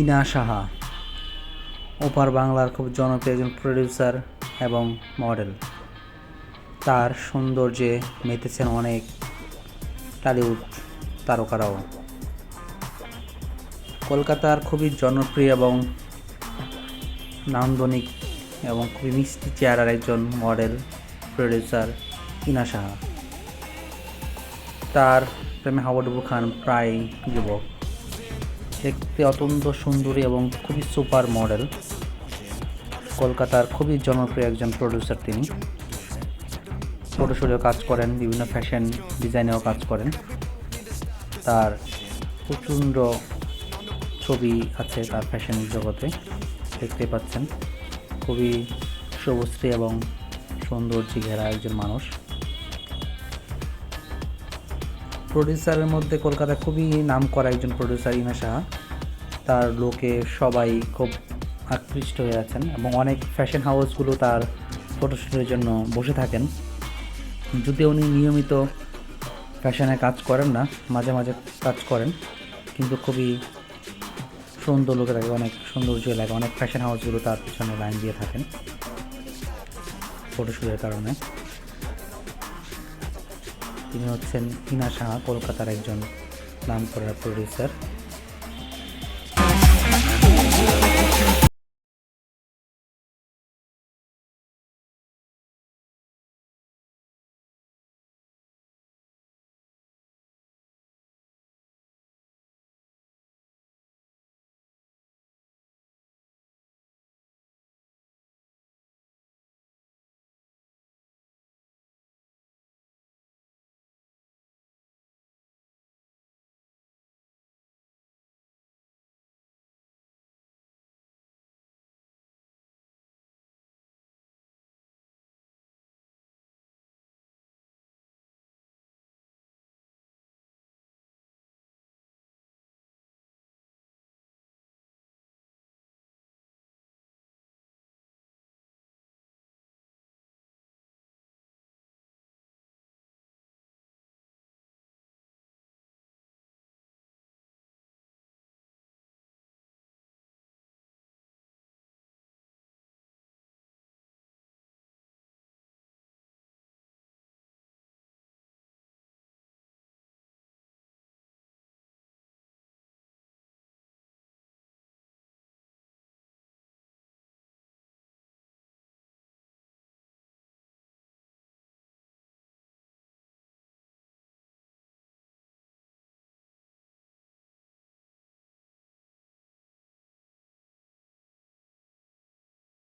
ইনা সাহা। ওপার বাংলার খুব জনপ্রিয় একজন প্রডিউসার এবং মডেল তার সৌন্দর্যে মেতেছেন অনেক টালিউড তারকারাও। কলকাতার খুবই জনপ্রিয় এবং নান্দনিক এবং খুবই মিষ্টি চেহারার একজন মডেল প্রডিউসার ইনা সাহা। তার প্রেমে হাওয়াডুবু খান প্রায় যুবক। দেখতে অত্যন্ত সুন্দরী এবং খুবই সুপার মডেল। কলকাতার খুবই জনপ্রিয় একজন প্রডিউসার তিনি। ফটোশুটেও কাজ করেন, বিভিন্ন ফ্যাশন ডিজাইনেও কাজ করেন। তার প্রচণ্ড ছবি আছে তার ফ্যাশন জগতে, দেখতে পাচ্ছেন। খুবই শুভশ্রী এবং সৌন্দর্যে ঘেরা একজন মানুষ। প্রডিউসারের মধ্যে কলকাতায় খুবই নাম করা একজন প্রডিউসার ইনা সাহা। তার লোকে সবাই খুব আকৃষ্ট হয়ে আছেন এবং অনেক ফ্যাশন হাউসগুলো তার ফটোশ্যুটের জন্য বসে থাকেন। যদিও উনি নিয়মিত ফ্যাশনে কাজ করেন না, মাঝে মাঝে কাজ করেন, কিন্তু খুবই সুন্দর লোকে লাগে অনেক সৌন্দর্য লাগে, অনেক ফ্যাশন হাউসগুলো তার পিছনে লাইন দিয়ে থাকেন ফটোশ্যুটের কারণে। তিনি হচ্ছেন হিনা সাহা কলকাতার একজন নাম করা প্রডিউসার